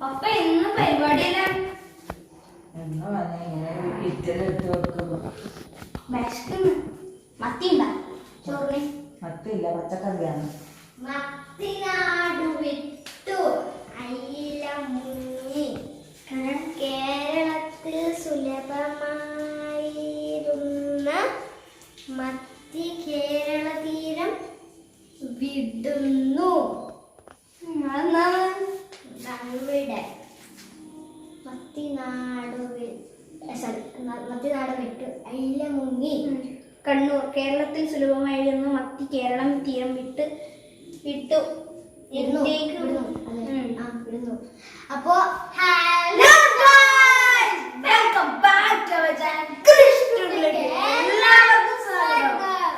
പപ്പ ഇന്ന് പരിപാടിയെല്ലാം? എന്ന് പറഞ്ഞാൽ ഇങ്ങനെ കിറ്റലെടുത്ത് വെക്കുന്നു വിശക്കുന്നു. മത്തിയുണ്ടാ? ചോറിന്? മത്തില്ല പച്ചക്കറിയാണ്. മത്തിനാടു വിട്ടു. അയില മുങ്ങി. കേരളത്തിൽ സുലഭമായിരുന്ന മത്തി കേരള തീരം വിടുന്നു ഇവിടെ മത്തിനാട് സോറി മത്തിനാട് വിട്ടു അയില മുങ്ങി. കണ്ണൂർ കേരളത്തിൽ സുലഭമായിരുന്നു മത്തി കേരളം തീരം വിട്ട് വിട്ടു. ഇന്ത്യയ്ക്ക് വിടുന്നു അപ്പോ hello welcome back to our channel എല്ലാവർക്കും സ്വാഗതം.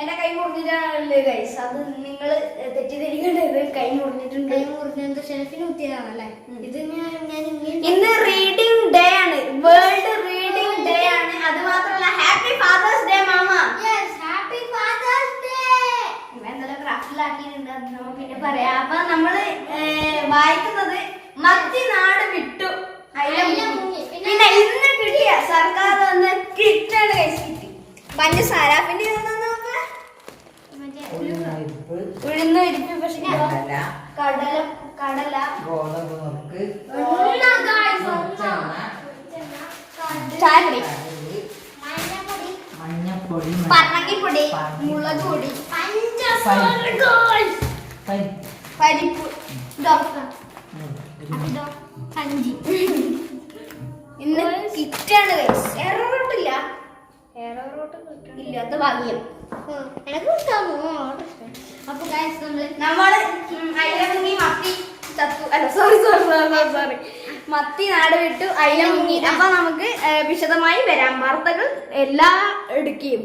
എന്റെ കൈ മുറിഞ്ഞിട്ടാണല്ലേ ഗൈസ് അത് നിങ്ങൾ തെറ്റിദ്ധരിക്കേണ്ടത് കൈ മുറിഞ്ഞിട്ടുണ്ട്. കൈ മുറിഞ്ഞത് ഷെൽഫിന് കുത്തിയതാണല്ലേ? ഇത് ഞാൻ ഞാൻ ഇന്ന് റീഡിംഗ് ഡേ ആണ്. വേൾഡ് റീഡിംഗ് ഡേ ആണ്. അത് മാത്രമല്ല ഹാപ്പി ഫാദേഴ്സ് ഡേ മാമ. ഹാപ്പി ഫാദേഴ്സ് ഡേ എന്തെല്ലാം ക്രാഫ്റ്റിലാക്കിയിട്ടുണ്ട് നമുക്ക് പിന്നെ പറയാം. അപ്പൊ നമ്മൾ വായിക്കുന്നത് മത്തി നാട് വിട്ടു. പിന്നെ ഇന്ന് കിട്ടിയ സർക്കാർ വന്ന് കിറ്റാണ് കിട്ടി പഞ്ചസാര പിന്നെ ഉഴുന്നരിപ്പ് ഉഴുന്ന് ഇരിപ്പ് പക്ഷെ കടല കടല കടല. ഗോതമ്പ് നുറുക്ക് ചായപ്പൊടി മഞ്ഞപ്പൊടി. പറങ്കിപ്പൊടി പറങ്കി- മുളക് പൊടി പരിപ്പ്. സഞ്ചി. ഇന്ന് കിറ്റാണ് എറോട്ടില്ല എറോട്ട് ഇല്ലാത്ത ഭാഗ്യം എനിക്ക് കിട്ടാമോ? അപ്പൊ ഗൈസ് നമ്മൾ നമ്മൾ അയില മുങ്ങി മത്തി ചത്തു അല്ല സോറി സോറി സോറി സോറി മത്തി നാട് വിട്ടു അയില മുങ്ങി അപ്പൊ നമുക്ക് വിശദമായി വരാം. വാർത്തകൾ എല്ലാ എടുക്കുകയും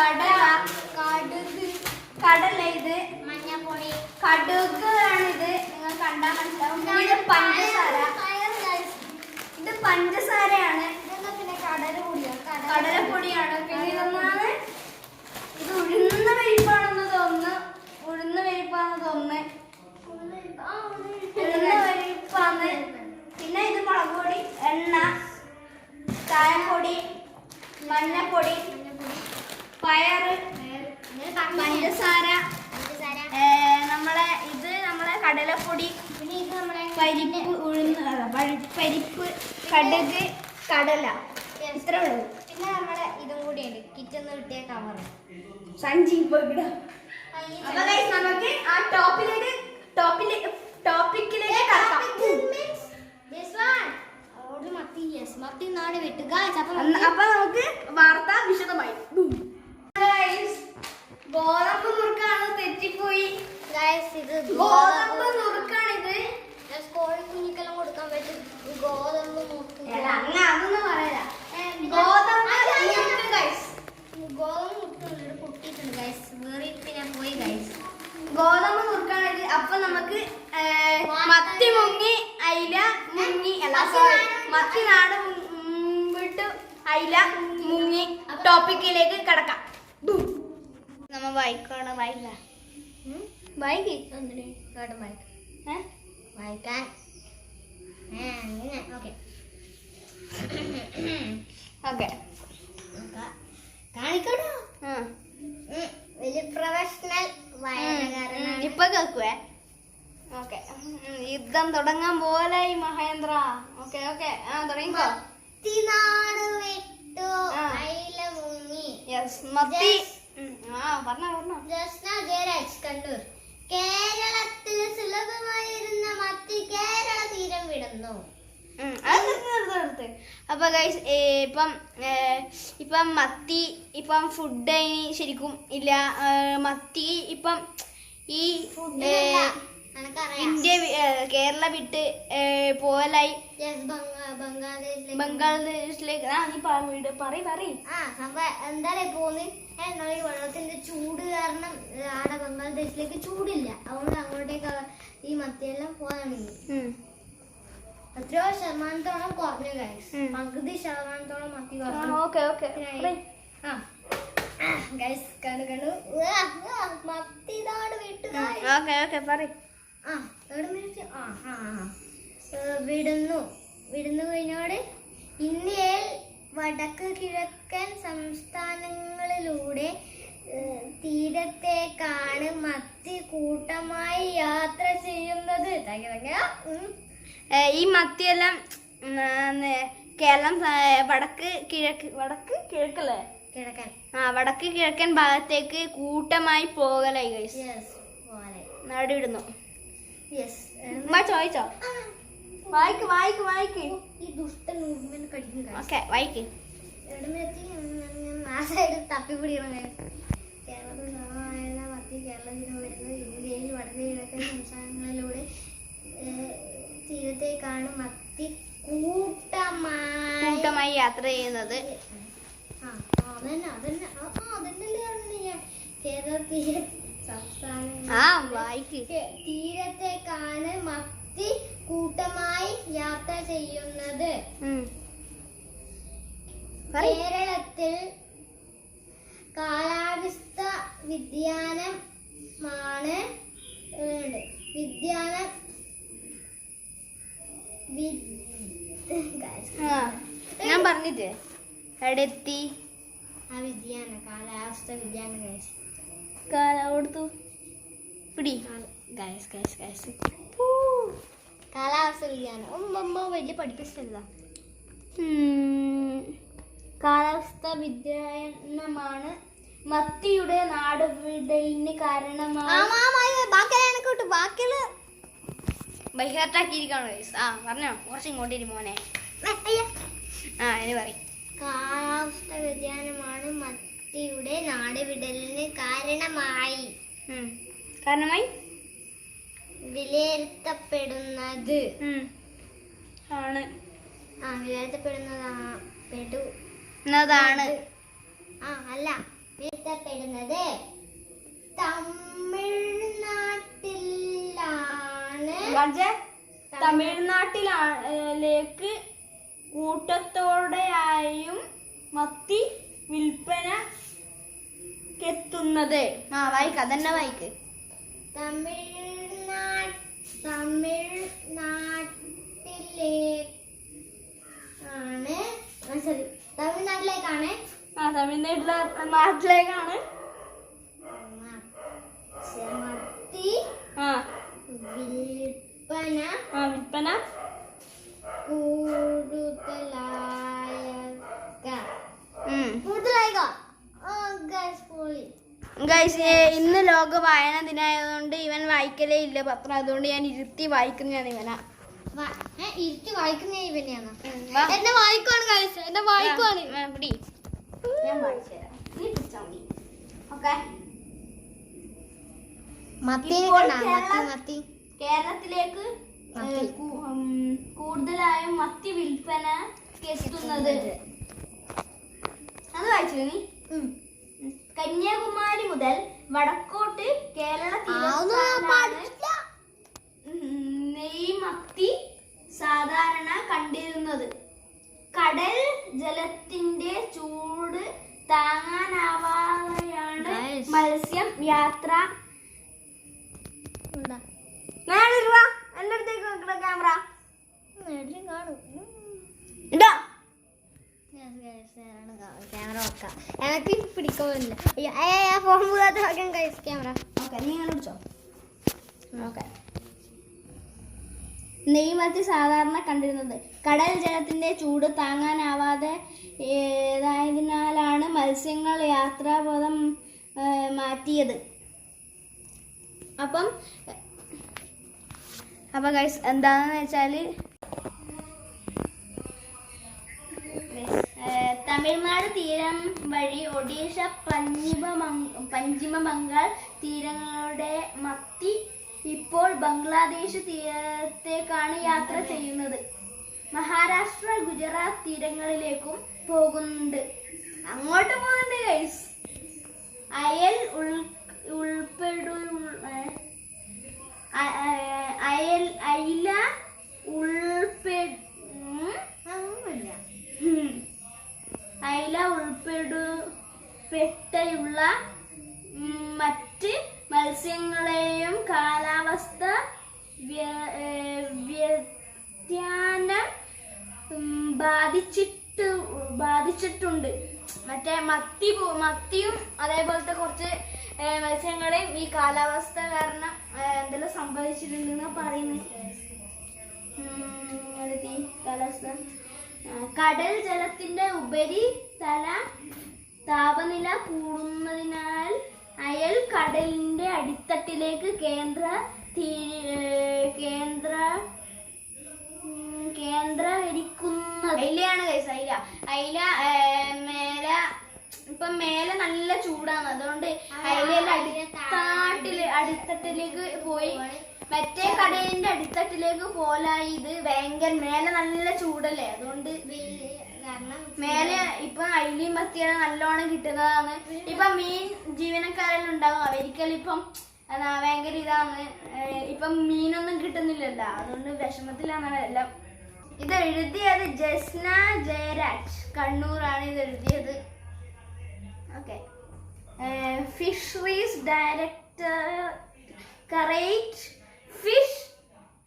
കടല കടുക്. കടല ഇത്? മഞ്ഞപ്പൊടി. കടുക് ആണിത് നിങ്ങൾ കണ്ടാൽ മനസ്സിലാവും. ഇത് പഞ്ചസാര. ഇത് പഞ്ചസാരയാണ്. പിന്നെ കടല പൊടിയോ കടലപ്പൊടിയാണ്. പിന്നെ ഇതൊന്നാണ് ഇത് ഉഴുന്ന പരിപ്പാണെന്ന് തോന്നുന്നു. ഉഴുന്ന പരിപ്പാണെന്ന് തോന്നുന്നു. ഉഴുന്ന പരിപ്പാണ് പിന്നെ ഇത് മുളക് പൊടി എണ്ണ ചായപ്പൊടി മഞ്ഞപ്പൊടി പയറ്. പഞ്ചസാര. നമ്മളെ ഇത് നമ്മളെ കടലപ്പൊടി. പിന്നെ ഇത് നമ്മളെ പരിപ്പ് ഉഴുന്ന് പരിപ്പ് കടക് കടല. എത്ര ഇത്രേ ഉള്ളൂ. പിന്നെ നമ്മുടെ ഇതും കൂടിയുണ്ട് കിറ്റെന്ന് കിട്ടിയ കവർ സഞ്ചി അപ്പൊ നമുക്ക് ആ ടോപ്പിലേക്ക് ടോപ്പിലേക്ക് ടോപ്പിക്കിലേക്ക് കടക്കാം. അപ്പൊ നമുക്ക് വാർത്ത വിശദമായി. ഗോതമ്പ് നുറുക്കാണ് തെറ്റിപ്പോയി. ഇത് ഗോതമ്പ് നുറുക്കാണിത്. കോഴി കുഞ്ഞിക്കെല്ലാം കൊടുക്കാൻ പറ്റും. ഗോതമ്പ് മുറുക്ക് അല്ല, അങ്ങനെ അതൊന്നും പറയല ഗോതമ്പ് നുറുക്ക് guys. ഗോതമ്പ് മുട്ടുണ്ട് പൊട്ടിയിട്ടുണ്ട് ഗൈസ് വേറെ പിന്നെ പോയി ഗൈസ് ഗോതമ്പ് നുറുക്കാണിത്. അപ്പൊ നമുക്ക് ഏ, മത്തി മുങ്ങി അയില മുങ്ങി. അല്ല സോറി മത്തി നാട് മു- ഉം, വിട്ടു. അയില മുങ്ങി. ടോപ്പിക്കിലേക്ക് കടക്കാം. നമ്മ വായിക്കാണ് വായില്ല വായിക്ക്? വായിക്കാൻ ഓക്കെ. ഉം, വലിയ പ്രൊഫഷണൽ ഉം, വായനക്കാരനാണ് ഇപ്പൊ കേക്കുവേ ഓക്കെ. യുദ്ധം തുടങ്ങാൻ പോലായി മഹേന്ദ്ര. Okay okay. ആ തുടങ്ങിക്കോ. മത്തിനാട് വിട്ടു. അയില മുങ്ങി യെസ് മത്തി. കണ്ണൂർ. കേരളത്തിൽ സുലഭമായിരുന്ന മത്തി കേരള തീരം വിടുന്നു. അപ്പൊ ഗൈസ് ഇപ്പം ഇപ്പം മത്തി ഇപ്പം ഫുഡ് ശരിക്കും ഇല്ല. മത്തി ഇപ്പം ഈ ഇന്ത്യ കേരള വിട്ട് പോലായി ബംഗ്ലാദേശിലേക്ക് ആ നീ പറഞ്ഞു പറയ് പറയും. ആ സംഭവം എന്തായാലും പോന്ന് എന്നാൽ ഈ വെള്ളത്തിന്റെ ചൂട് കാരണം ആടെ ബംഗ്ലാദേശിലേക്ക് ചൂടില്ല. അതുകൊണ്ട് അങ്ങോട്ടേക്ക് ഈ മത്തിയെല്ലാം തുടങ്ങി എത്രയോ ശതമാനത്തോളം കുറഞ്ഞു ഗൈസ്. പകുതി ശതമാനത്തോളം മത്തി കുറഞ്ഞു. Okay okay. ആ. ഗൈസ് കണ്ടു കണ്ടു ഉവ്വ, ഉവ്വ, മത്തി ഇതാണ്. ഓക്കെ ഓക്കെ പറയ്. ആ. വിടുന്നു. വിടുന്നു കഴിഞ്ഞോട് ഇന്ത്യയിൽ വടക്ക് കിഴക്കൻ സംസ്ഥാനങ്ങളിലൂടെ തീരത്തേക്കാണ് മത്തി കൂട്ടമായി യാത്ര ചെയ്യുന്നത്. ഈ മത്തിയെല്ലാം കേരളം വടക്ക് കിഴക്ക് വടക്ക് കിഴക്കല്ലേ? കിഴക്കൻ. ആ വടക്ക് കിഴക്കൻ ഭാഗത്തേക്ക് കൂട്ടമായി പോകലായി ഗൈസ് നടുവിടുന്നു പോലെ നാടി വിടുന്നു യെസ് ഉമ്മ ചോദിച്ചോ? വായിക്ക് വായിക്ക് വായിക്ക്. ഈ ദുഷ്ടൻ മൂവ്മെന്റ് കടിക്കും. ഓക്കെ വായിക്ക്. ആ സൈഡ് തപ്പിപ്പിടിക്കണം. കേരളത്തിൽ സാധാരണ മത്തി കേരളത്തിൽ വരുന്നത് ഇന്ത്യയിൽ വടക്ക് കിഴക്കൻ സംസ്ഥാനങ്ങളിലൂടെ തീരത്തേക്കാണ് മത്തി കൂട്ടമായി. കൂട്ടമായി യാത്ര ചെയ്യുന്നത്. ആ അതന്നെ അതന്നെ. ആ ആ, കേരള പറഞ്ഞത് തീരത്തേക്കാണ് മത്തി കൂട്ടമായി യാത്ര ചെയ്യുന്നത്. കേരളത്തിൽ കാലാവസ്ഥ വ്യതിയാനമാണ് ഉണ്ട്. വ്യതിയാനം വി- Guys, ഞാൻ പറഞ്ഞിട്ട് എവിടെ എത്തി ആ വ്യതിയാനം കാലാവസ്ഥ വ്യതിയാനം guys. കൊടുത്തു പിടി. ഗൈസ് ഗൈസ് ഗൈസ് കാലാവസ്ഥ വ്യതിയാനം ഉമ്മ വലിയ പഠിപ്പിച്ചല്ല കാലാവസ്ഥ വിദ്യായനമാണ് മത്തിയുടെ ബാക്കിയുള്ള ബഹിർട്ടാക്കിയിരിക്കാണ് ഗൈസ് ആ പറഞ്ഞോ? കുറച്ച് ഇങ്ങോട്ടേരി മോനെ. ആ ഇനി പറയും. കാലാവസ്ഥ വ്യതിയാനമാണ് മത്തിയുടെ നാടുവിടലിന് കാരണമായി. കാരണമായി? വിലയിരുത്തപ്പെടുന്നത്. ആണ്. ആ വിലയിരുത്തപ്പെടുന്നതാ പെടു. എന്നതാണ്? ആ അല്ല. വിലയിരുത്തപ്പെടുന്നത് തമിഴ്നാട്ടിലാണ്. തമിഴ്നാട്ടിലേക്ക് കൂട്ടത്തോടെയായും മത്തി വിൽപ്പനക്കെത്തുന്നത് ആ വായിക്ക അതന്നെ വായിക്ക്? തമിഴ്നാട് തമിഴ്നാട്ടിലെ ആണ് സോറി തമിഴ്നാട്ടിലേക്കാണ്. ആ തമിഴ്നാട്ടിലെ നാട്ടിലേക്കാണ് മത്തി ആ വിൽപ്പന ആ വിൽപ്പന കൂടുതലായ ഉം. കൂടുതലായിക്കോ ഓ ഗൈസ് പോളി ഗൈസ് ഇന്ന് ലോക വായന ദിനമായതുകൊണ്ട് ഇവൻ ഇല്ല പത്രം അതുകൊണ്ട് ഞാൻ ഇരുത്തി വായിക്കുന്നതാണ് ഇവനാ. ഇരുത്തി വായിക്കുന്ന ഇവനെയാണ്. വാ. എന്നെ വായിക്കുവാണ് ഗൈസ് എന്നെ വായിക്കുവാണ്. ആ, ഞാൻ വായിച്ചു തരാം. നീ മതി. ഓക്കെ? കേരളത്തിലേക്ക് കൂടുതലായും മത്തി വിൽപ്പന എത്തുന്നത്. അത് വായിച്ചു നീ. കന്യാകുമാരി മുതൽ വടക്കോട്ട് കേരള തീരത്താണ് നെയ്മത്തി സാധാരണ കണ്ടിരുന്നത്. കടൽ ജലത്തിന്റെ ചൂട് താങ്ങാനാവാതെയാണ്. മത്സ്യം യാത്ര. ക്യാമറ ക്യാമറ വെക്കാം. എനിക്ക് പിടിക്കുന്നില്ല ഫോൺ ക്യാമറ ഓക്കെ പിടിച്ചോ? ഓക്കെ നെയ്മത്തി സാധാരണ കണ്ടിരുന്നത്. കടൽ ജലത്തിന്റെ ചൂട് താങ്ങാനാവാതെ ഏതായതിനാലാണ് മത്സ്യങ്ങൾ യാത്രാബോധം മാറ്റിയത്. അപ്പം അപ്പൊ ഗൈസ് എന്താണെന്ന് വെച്ചാൽ തമിഴ്നാട് തീരം വഴി ഒഡീഷ പഞ്ചിമ പഞ്ചിമ ബംഗാൾ തീരങ്ങളുടെ മത്തി ഇപ്പോൾ ബംഗ്ലാദേശ് തീരത്തേക്കാണ് യാത്ര ചെയ്യുന്നത് മഹാരാഷ്ട്ര ഗുജറാത്ത് തീരങ്ങളിലേക്കും പോകുന്നുണ്ട് അങ്ങോട്ട് പോകുന്നുണ്ട് ഗൈസ് അയൽ ഉൾ ഉൾപ്പെടു അയൽ അയില ഉൾപ്പെ ഉം? അതൊന്നുമില്ല ഉം. അയില ഉൾപ്പെടുപ്പെട്ടയുള്ള ഉം, മറ്റ് മത്സ്യങ്ങളെയും കാലാവസ്ഥ വ്യ- വ്യതിയാനം ബാധിച്ചിട്ട് ബാധിച്ചിട്ടുണ്ട്. മറ്റേ മത്തി മത്തിയും അതേപോലത്തെ കുറച്ച് മത്സ്യങ്ങളെയും ഈ കാലാവസ്ഥ കാരണം എന്തെല്ലാം സംഭവിച്ചിട്ടുണ്ടെന്ന് പറയുന്നത് കാലാവസ്ഥ. കടൽ ജലത്തിന്റെ ഉപരി തല താപനില കൂടുന്നതിനാൽ അയൽ കടലിന്റെ അടിത്തട്ടിലേക്ക് കേന്ദ്ര കേന്ദ്ര കേന്ദ്രീകരിക്കുന്ന അയിലയാണ് കൈസ് അയില. അയില മേല ഇപ്പൊ മേലെ നല്ല ചൂടാണ്. അതുകൊണ്ട് അടിത്തട്ടിൽ അടിത്തട്ടിലേക്ക് പോയി. മറ്റേ കടയിന്റെ അടിത്തട്ടിലേക്ക് പോലായി. ഇത് ഭയങ്കര മേലെ നല്ല ചൂടല്ലേ? അതുകൊണ്ട് മേലെ ഇപ്പൊ അയിലിയും മത്തിയാണ് നല്ലോണം കിട്ടുന്നതാണ്. ഇപ്പൊ മീൻ ജീവനക്കാരെല്ലാം ഉണ്ടാകും അവർക്കെല്ലാം ഇപ്പം ഭയങ്കര ഇതാണ്. ഇപ്പം മീനൊന്നും കിട്ടുന്നില്ലല്ലോ. അതുകൊണ്ട് വിഷമത്തിലാണ് അവരെല്ലാം. ഇത് എഴുതിയത് ജസ്ന ജയരാജ്. കണ്ണൂറാണ് ഇത് എഴുതിയത്. ഓക്കെ. ഫിഷറീസ് ഡയറക്ടർ കറേറ്റ് ഫിഷ്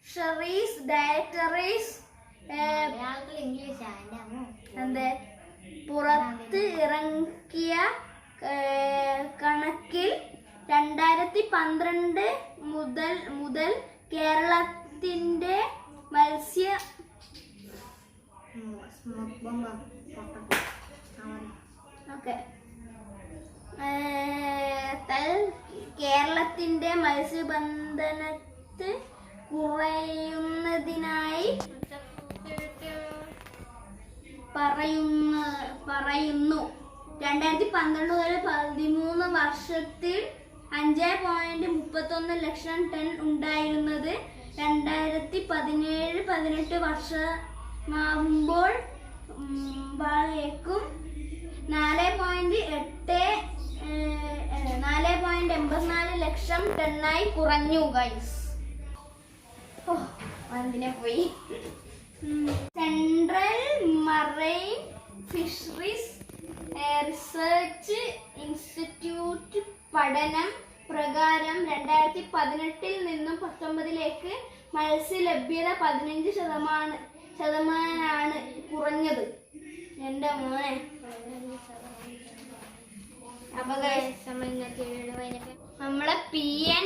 ഷെറീസ് എന്ത്? പുറത്ത് ഇറക്കിയ കണക്കിൽ രണ്ടായിരത്തി പന്ത്രണ്ട് മുതൽ മുതൽ കേരളത്തിന്റെ മത്സ്യ ഓക്കെ. കേരളത്തിന്റെ മത്സ്യബന്ധനത്ത് കുറയുന്നതിനായി പറയുന്ന പറയുന്നു. രണ്ടായിരത്തി പന്ത്രണ്ട് മുതൽ പതിമൂന്ന് വർഷത്തിൽ അഞ്ച് പോയിന്റ് മുപ്പത്തൊന്ന് ലക്ഷം ടൺ ഉണ്ടായിരുന്നത് രണ്ടായിരത്തി പതിനേഴ് പതിനെട്ട് വർഷമാകുമ്പോൾ േക്കും നാല് പോയിന്റ് എട്ട് നാല് പോയിന്റ് എൺപത്തിനാല് ലക്ഷം ടണ്ണായി കുറഞ്ഞു ഗൈസ് എന്തിനെ പോയി. Central marine fisheries research institute പഠനം പ്രകാരം രണ്ടായിരത്തി പതിനെട്ടിൽ നിന്നും പത്തൊമ്പതിലേക്ക് മത്സ്യലഭ്യത പതിനഞ്ച് ശതമാനം ശതമാനാണ് കുറഞ്ഞത്. എന്റെ മോനെ. അപകടം നമ്മളെ പി എൻ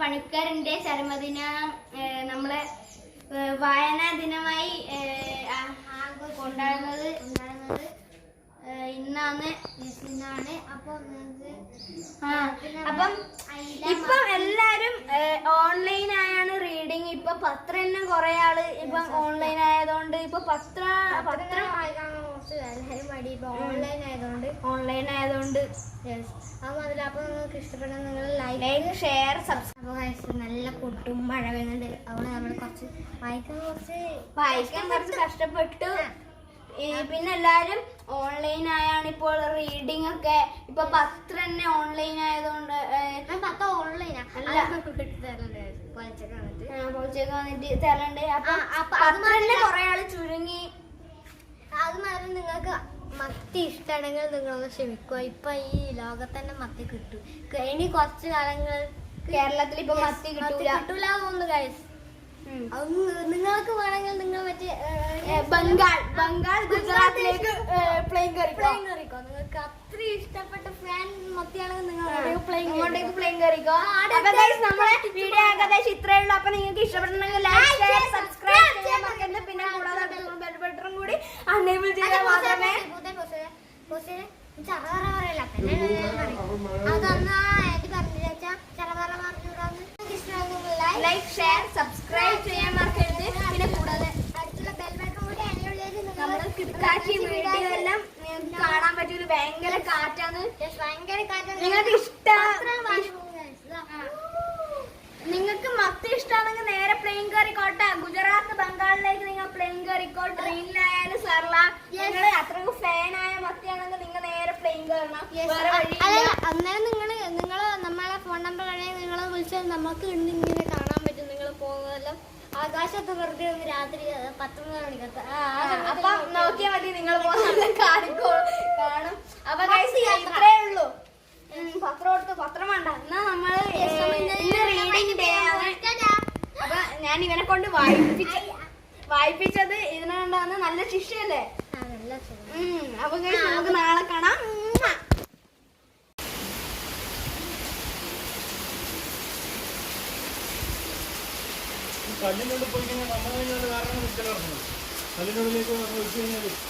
പണിക്കറിന്റെ ചരമദിന നമ്മളെ വായനാ ദിനമായി ഇന്നാണ് അപ്പൊ ഇപ്പം എല്ലാരും ഓൺലൈൻ ആയാണ് റീഡിങ് ഇപ്പൊ പത്രം തന്നെ കുറെ ആൾ ഇപ്പം ഓൺലൈൻ ആയതുകൊണ്ട് ഇപ്പൊ പത്ര പത്രം ഓൺലൈൻ ആയതുകൊണ്ട്. ഓൺലൈൻ ആയതുകൊണ്ട്. അപ്പൊ അതിൽ നിങ്ങൾക്ക് ഇഷ്ടപ്പെട്ട നിങ്ങൾ ലൈക്ക് ഷെയർ സബ്സ്ക്രൈബ് നല്ല കൊട്ടും മഴ പെയ്യുന്നുണ്ട്. അതുകൊണ്ട് നമ്മൾ കുറച്ച് വായിക്കാൻ കുറച്ച് വായിക്കാൻ കുറച്ച് കഷ്ടപ്പെട്ടു. പിന്നെ എല്ലാരും ഓൺലൈൻ ആയാണ് ഇപ്പോൾ റീഡിംഗ് ഒക്കെ. ഇപ്പൊ പത്ര തന്നെ ഓൺലൈൻ ആയതുകൊണ്ട് പത്ത ഓൺലൈനാ വന്നിട്ട്? തരണ്ട്. അപ്പൊ അത് പത്രം തന്നെ കുറെ ആൾ ചുരുങ്ങി. അത് മാത്രം നിങ്ങൾക്ക് മത്തി ഇഷ്ടമാണെങ്കിൽ നിങ്ങളൊന്ന് ക്ഷമിക്കുക. ഇപ്പൊ ഈ ലോകത്തന്നെ മത്തി കിട്ടും. ഇനി കുറച്ച് കാലങ്ങൾ കേരളത്തിൽ ഇപ്പൊ മത്തി കിട്ടൂല. കിട്ടൂല തോന്നുന്നു. നിങ്ങൾക്ക് വേണമെങ്കിൽ നിങ്ങൾ മറ്റേ ബംഗാൾ. ബംഗാൾ ഗുജറാത്തിലേക്ക് പ്ലെയിൻ കയറിക്കോ? പ്ലെയിൻ കയറിക്കോ. നിങ്ങൾക്ക് അത്ര ഇഷ്ടപ്പെട്ട ഫാൻ മത്തിയാണെങ്കിൽ നിങ്ങൾ പ്ലെയിൻ അങ്ങോട്ടേക്ക് പ്ലെയിൻ കയറിക്കോ. നമ്മളെ വീഡിയോ ഏകദേശം ഇത്രയേ ഉള്ളൂ. അപ്പൊ നിങ്ങൾക്ക് ഇഷ്ടപ്പെട്ടുണ്ടെങ്കിൽ ലൈക്ക് ഷെയർ സബ്സ്ക്രൈബ് ചെയ്യാൻ മറക്കരുത്. പിന്നെ കൂടാതെ ബെൽ ബട്ടൺ കൂടി അനേബിൾ ചെയ്താൽ മാത്രമേ അതന്നാ എനിക്ക് പറഞ്ഞു വെച്ചാ ചറവറ പറഞ്ഞൂടാന്ന് ഇഷ്ടമാകുമ്പോൾ ലൈക്ക് ഷെയർ സബ്സ്ക്രൈബ് ചെയ്യാൻ മറക്കരുത്. പിന്നെ കൂടാതെ അടുത്തുള്ള ബെൽബട്ടൺ കൂടി നമ്മുടെ കിടക്കാച്ചി വീഡിയോ എല്ലാം കാണാൻ പറ്റൂല ഭയങ്കര കാറ്റാണ് ഭയങ്കര കാറ്റാണ് നിങ്ങൾക്ക് ഇഷ്ടം നിങ്ങൾക്ക് മത്തി ഇഷ്ടമാണെങ്കിൽ നേരെ പ്ലെയിൻ കയറിക്കോട്ടെ ഗുജറാത്ത് ബംഗാളിലേക്ക് നിങ്ങൾ പ്ലെയിൻ കയറിക്കോ ട്രെയിനിലായാലും സർല നിങ്ങൾ അത്രയും ഫാൻ ആയ മത്തിയാണെങ്കിൽ നിങ്ങൾ നേരെ പ്ലെയിൻ കയറണം. അന്നേരം നിങ്ങൾ നിങ്ങൾ നമ്മളെ ഫോൺ നമ്പർ ആണെങ്കിൽ നിങ്ങൾ വിളിച്ചാൽ നമുക്ക് ഇങ്ങനെ കാണാം. നിങ്ങൾ പോകുന്നതെല്ലാം ആകാശത്ത് വെറുതെ ഒന്ന് രാത്രി പത്തൊമ്പത് മണിക്കത്ത് അപ്പൊ നോക്കിയാൽ മതി നിങ്ങൾ കാണും. അപ്പൊ ഇത്രേ ഉള്ളൂ. പത്രം കൊടുത്ത് പത്രം വേണ്ട. എന്നാ നമ്മൾ ഇന്ന് റീഡിംഗ് ഡേ ആണ്. അപ്പൊ ഞാൻ ഇവനെ കൊണ്ട് വായിപ്പിച്ച വായിപ്പിച്ചത് ഇതിനെ കൊണ്ടാണ്. നല്ല ശിക്ഷയല്ലേ നല്ല സുഖം. 風の向こうはもう一緒になる。